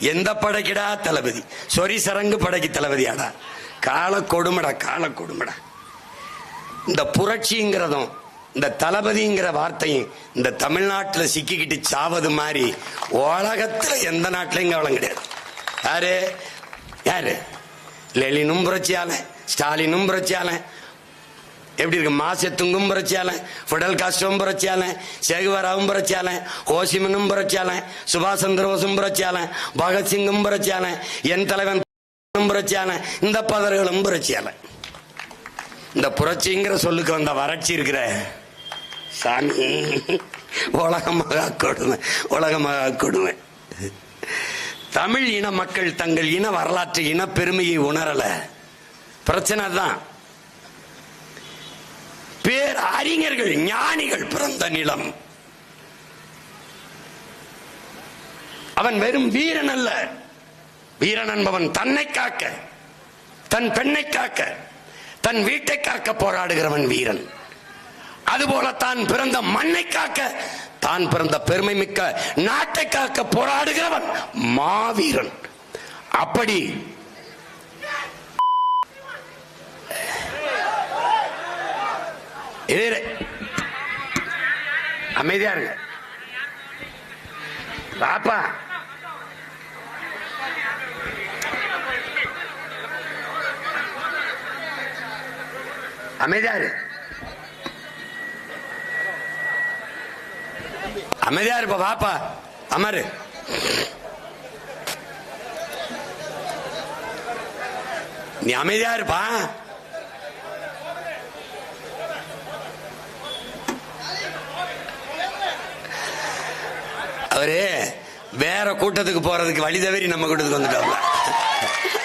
எந்த படைக்கிடா தளபதி? சொரி சரங்கு படைக்கு தளபதியாடா. கால கொடுமடா கால கொடுமடா. இந்த புரட்சிங்கிறதும் இந்த தளபதிங்கிற வார்த்தையும் இந்த தமிழ்நாட்டில் சிக்கிக்கிட்டு சாவது மாதிரி உலகத்தில் எந்த நாட்டிலையும் கவலம் கிடையாது. யாரு? யாரு? லெலினும் புரட்சியால ஸ்டாலினும் புரட்சியால எப்படி இருக்கு? மாசத்துங்கும் புரட்சியாளன் ஃபிடல் காஸ்ட்ரோவும் புரட்சியாளன் சேகுவராவும் புரட்சியாளன் ஓசிமனும் புரட்சியாளன் சுபாஷ் சந்திரபோஸும் புரட்சியாளன் பகத்சிங்கும் புரட்சியாளன் என் தலைவன் புரட்சியாளன் இந்த பதர்களும் புரட்சியாளன் இந்த புரட்சிங்கிற சொல்லுக்கு வந்த வறட்சி இருக்கிற சாமி உலகமாக கொடுமை உலகமாக கொடுமை. தமிழ் இன மக்கள் தங்கள் இன வரலாற்று இன பெருமையை உணரல. பிரச்சனை தான் அறிஞர்கள் ஞானிகள் பிறந்த நிலம். அவன் வெறும் வீரன் அல்ல. வீரன் என்பவன் தன்னை காக்க தன் பெண்ணை காக்க தன் வீட்டை காக்க போராடுகிறவன் வீரன். அதுபோல தான் பிறந்த மண்ணை காக்க தான் பிறந்த பெருமை மிக்க நாட்டை காக்க போராடுகிறவன் மாவீரன். அப்படி இரு, இரு. அமைதியா இருங்க. பாப்பா அமைதியா இரு. அமைதியா இருப்ப பாப்பா அமரு. நீ அமைதியா இருப்பா. அவரு வேற கூட்டத்துக்கு போறதுக்கு வழி தவறி நம்ம கூட்டத்துக்கு வந்துட்டாங்க